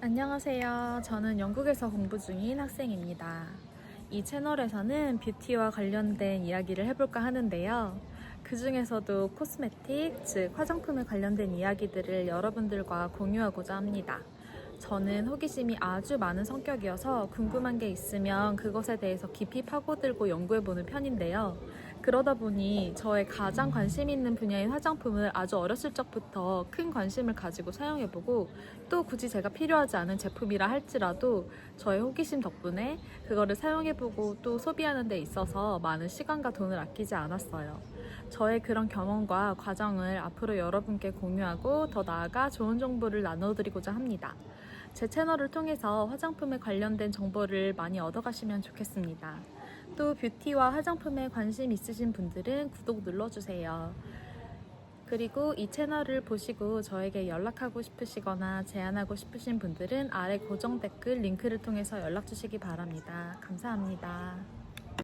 안녕하세요. 저는 영국에서 공부 중인 학생입니다. 이 채널에서는 뷰티와 관련된 이야기를 해볼까 하는데요. 그 중에서도 코스메틱, 즉 화장품에 관련된 이야기들을 여러분들과 공유하고자 합니다. 저는 호기심이 아주 많은 성격이어서 궁금한 게 있으면 그것에 대해서 깊이 파고들고 연구해보는 편인데요. 그러다 보니 저의 가장 관심 있는 분야인 화장품을 아주 어렸을 적부터 큰 관심을 가지고 사용해보고 또 굳이 제가 필요하지 않은 제품이라 할지라도 저의 호기심 덕분에 그거를 사용해보고 또 소비하는 데 있어서 많은 시간과 돈을 아끼지 않았어요. 저의 그런 경험과 과정을 앞으로 여러분께 공유하고 더 나아가 좋은 정보를 나눠드리고자 합니다. 제 채널을 통해서 화장품에 관련된 정보를 많이 얻어가시면 좋겠습니다. 또 뷰티와 화장품에 관심 있으신 분들은 구독 눌러주세요. 그리고 이 채널을 보시고 저에게 연락하고 싶으시거나 제안하고 싶으신 분들은 아래 고정 댓글 링크를 통해서 연락 주시기 바랍니다. 감사합니다.